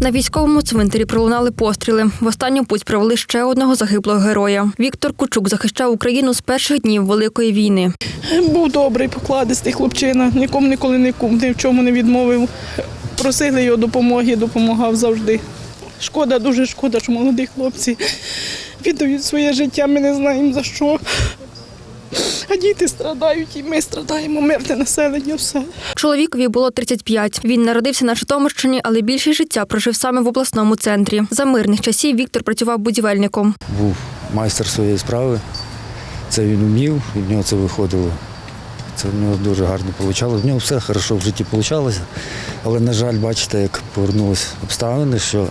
На військовому цвинтарі пролунали постріли. В останню путь провели ще одного загиблого героя. Віктор Кучук захищав Україну з перших днів Великої війни. Був добрий, покладистий хлопчина, нікому ніколи ні кум- ні в чому не відмовив. Просили його допомоги, допомагав завжди. Шкода, дуже шкода, що молоді хлопці віддають своє життя, ми не знаємо за що. А діти страдають, і ми страдаємо, мирне населення, все. Чоловікові було 35. Він народився на Житомирщині, але більше життя прожив саме в обласному центрі. За мирних часів Віктор працював будівельником. був майстер своєї справи. Це він вмів, і в нього це виходило. Це в нього дуже гарно вийшло. В нього все хорошо в житті вийшло. Але, на жаль, бачите, як повернулися обставини, що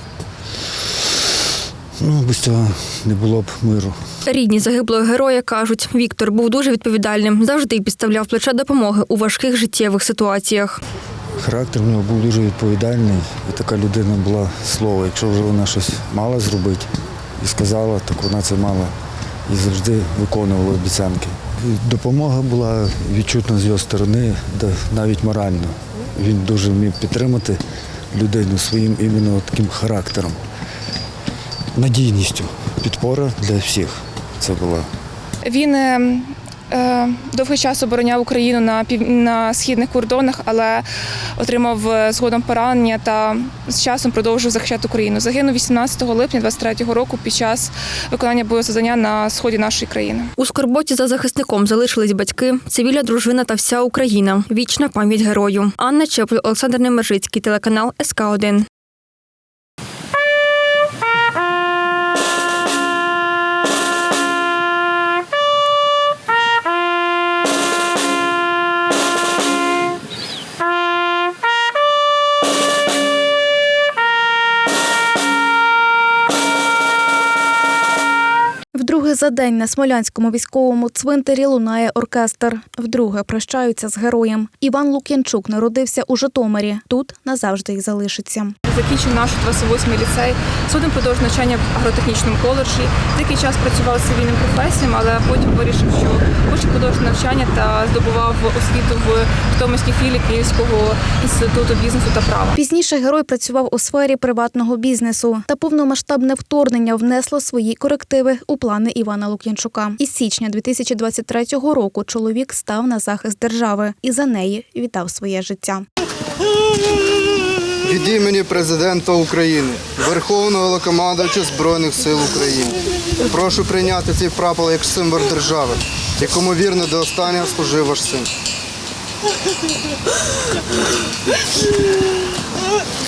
ну, без цього не було б миру. Рідні загиблого героя кажуть, Віктор був дуже відповідальним, завжди підставляв плече допомоги у важких життєвих ситуаціях. Характер в нього був дуже відповідальний, і така людина була слово. Якщо вже вона щось мала зробити і сказала, так вона це мала і завжди виконувала обіцянки. Допомога була відчутна з його сторони, навіть морально. Він дуже вмів підтримати людину своїм іменно таким характером, надійністю. Підпора для всіх це була. Він е, е, довгий час обороняв Україну на пів на східних кордонах, але отримав е, згодом поранення та з часом продовжив захищати Україну. Загинув 18 липня 23-го року під час виконання бойового на сході нашої країни. У скорботі за захисником залишились батьки, цивільна дружина та вся Україна. Вічна пам'ять герою. Анна Чепль, Олександр Немержицький, телеканал СК 1 Вдруге за день на Смолянському військовому цвинтарі лунає оркестр. Вдруге прощаються з героєм. Іван Лук'янчук народився у Житомирі. Тут назавжди й залишиться. Закінчив наш 28-й ліцей, згодом продовжив навчання в агротехнічному коледжі. Деякий час працював цивільним професіям, але потім вирішив, що хоче продовжити навчання та здобував освіту в Житомирській філії Київського інституту бізнесу та права. Пізніше герой працював у сфері приватного бізнесу. Та повномасштабне вторгнення внесло свої корективи у плани Івана Лук'янчука. Із січня 2023 року чоловік став на захист держави і за неї віддав своє життя. Від імені президента України, Верховного Головнокомандувача Збройних сил України. Прошу прийняти цей прапор як символ держави, якому вірно до останнього служив ваш син.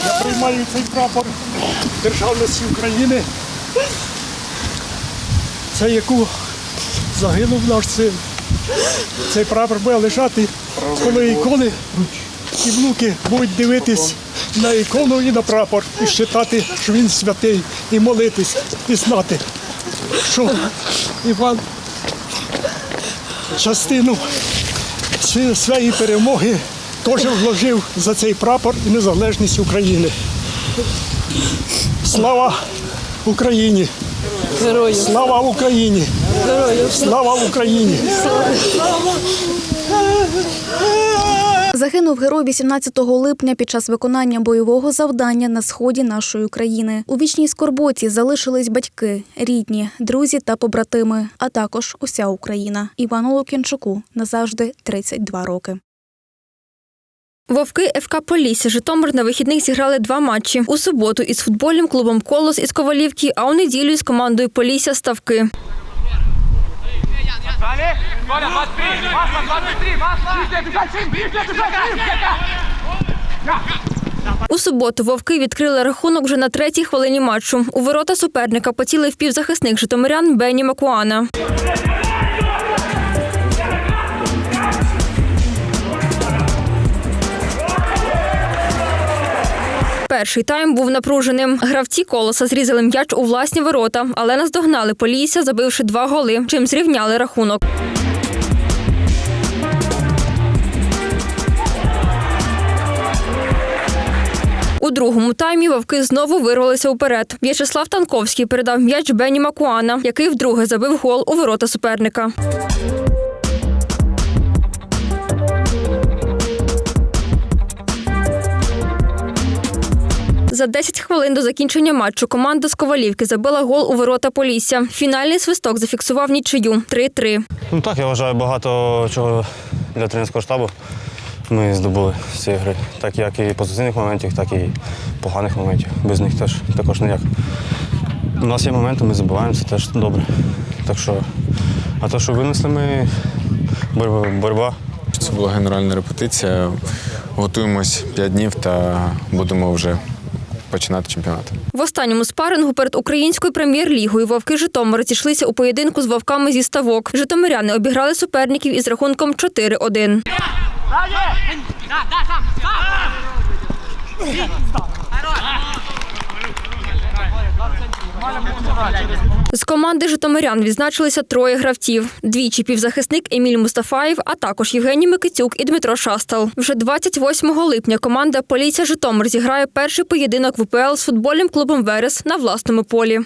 Я приймаю цей прапор державності України, це яку загинув наш син. Цей прапор буде лежати коло ікони, і внуки будуть дивитись на ікону і на прапор, і вважати, що він святий, і молитись, і знати, що Іван частину своєї перемоги теж вложив за цей прапор і незалежність України. Слава Україні! Героям! Слава Україні! Героям! Слава Україні! Загинув герой 18 липня під час виконання бойового завдання на сході нашої країни. У вічній скорботі залишились батьки, рідні, друзі та побратими, а також уся Україна. Івану Лук'янчуку назавжди 32 роки. Вовки ФК Полісся Житомир на вихідних зіграли два матчі. У суботу із футбольним клубом Колос із Ковалівки, а у неділю з командою Полісся Ставки. Далее. Коля, 23. Масло, 23. Масло. Бежать, бежать, бежать, бежать. У суботу вовки відкрили рахунок вже на третій хвилині матчу. У ворота суперника поцілив півзахисник житомирян Бенні Макуана. Перший тайм був напруженим. Гравці колоса зрізали м'яч у власні ворота, але наздогнали Полісся, забивши два голи, чим зрівняли рахунок. У другому таймі вовки знову вирвалися уперед. В'ячеслав Танковський передав м'яч Бені Макуана, який вдруге забив гол у ворота суперника. За 10 хвилин до закінчення матчу команда з Ковалівки забила гол у ворота Полісся. Фінальний свисток зафіксував нічию 3-3. Ну так, я вважаю, багато чого для тренерського штабу ми здобули з цієї гри. Так як і позитивних моментів, так і поганих моментів. Без них теж також ніяк. У нас є моменти, ми забуваємо, це теж добре. Так що, а то, що винесли ми боротьба. боротьба. Це була генеральна репетиція. Готуємось 5 днів та будемо вже починати чемпіонат. В останньому спарингу перед українською прем'єр-лігою вовки Житомира зійшлися у поєдинку з вовками зі ставок. Житомиряни обіграли суперників із рахунком 4-1. З команди Житомирян відзначилися троє гравців: двічі півзахисник Еміль Мустафаєв, а також Євгеній Микитюк і Дмитро Шастал. Вже 28 липня команда Поліція Житомир зіграє перший поєдинок в УПЛ з футбольним клубом Верес на власному полі.